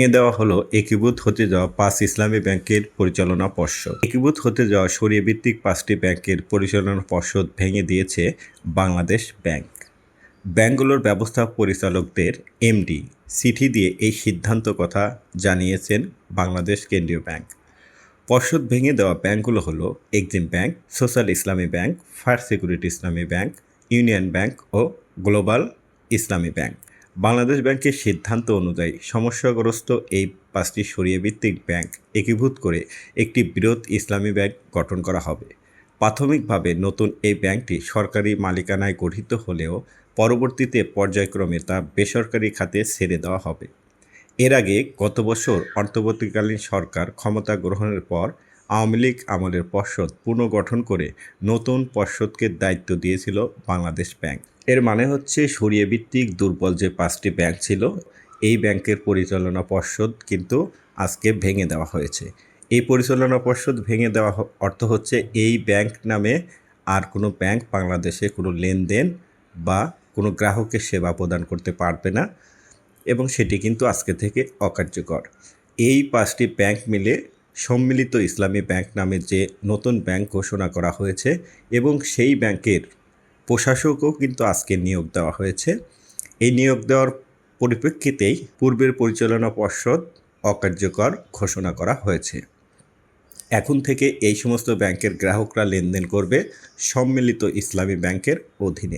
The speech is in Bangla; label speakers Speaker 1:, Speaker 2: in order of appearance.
Speaker 1: ভেঙে দেওয়া হলো একীভূত হতে যাওয়া পাঁচ ইসলামী ব্যাংকের পরিচালনা পর্ষদ। একীভূত হতে যাওয়া সরিয়ে ভিত্তিক পাঁচটি ব্যাংকের পরিচালনা পর্ষদ ভেঙে দিয়েছে বাংলাদেশ ব্যাংক। ব্যাংকগুলোর ব্যবস্থা পরিচালকদের এমডি চিঠি দিয়ে এই সিদ্ধান্ত কথা জানিয়েছেন বাংলাদেশ কেন্দ্রীয় ব্যাংক। পর্ষদ ভেঙে দেওয়া ব্যাংকগুলো হলো Exim bank, social Islami bank, fire security Islami bank, union bank ও গ্লোবাল ইসলামী ব্যাংক। বাংলাদেশ ব্যাংকের সিদ্ধান্ত অনুযায়ী সমস্যাগ্রস্ত এই পাঁচটি ভিত্তিক ব্যাংক একীভূত করে একটি বৃহৎ ইসলামী ব্যাংক গঠন করা হবে। প্রাথমিকভাবে নতুন এই ব্যাংকটি সরকারি মালিকানায় গঠিত হলেও পরবর্তীতে পর্যায়ক্রমে তা বেসরকারি খাতে ছেড়ে দেওয়া হবে। এর আগে গত বছর অন্তর্বর্তীকালীন সরকার ক্ষমতা গ্রহণের পর আওয়ামী লীগ আমলের পর্ষদ পুনর্গঠন করে নতুন পর্ষদকে দায়িত্ব দিয়েছিল বাংলাদেশ ব্যাংক। এর মানে হচ্ছে সরিয়ে ভিত্তিক দুর্বল যে পাঁচটি ব্যাংক ছিল, এই ব্যাংকের পরিচালনা পর্ষদ কিন্তু আজকে ভেঙে দেওয়া হয়েছে। এই পরিচালনা পর্ষদ ভেঙে দেওয়া অর্থ হচ্ছে এই ব্যাংক নামে আর কোনো ব্যাংক বাংলাদেশে কোনো লেনদেন বা কোনো গ্রাহকের সেবা প্রদান করতে পারবে না এবং সেটি কিন্তু আজকে থেকে অকার্যকর। এই পাঁচটি ব্যাংক মিলে সম্মিলিত ইসলামী ব্যাংক নামে যে নতুন ব্যাংক ঘোষণা করা হয়েছে এবং সেই ব্যাংকের প্রশাসকও কিন্তু আজকে নিয়োগ দেওয়া হয়েছে। এই নিয়োগ দেওয়ার পরিপ্রেক্ষিতেই পূর্বের পরিচালনা পর্ষদ অকার্যকর ঘোষণা করা হয়েছে। এখন থেকে এই সমস্ত ব্যাংকের গ্রাহকরা লেনদেন করবে সম্মিলিত ইসলামী ব্যাংকের অধীনে।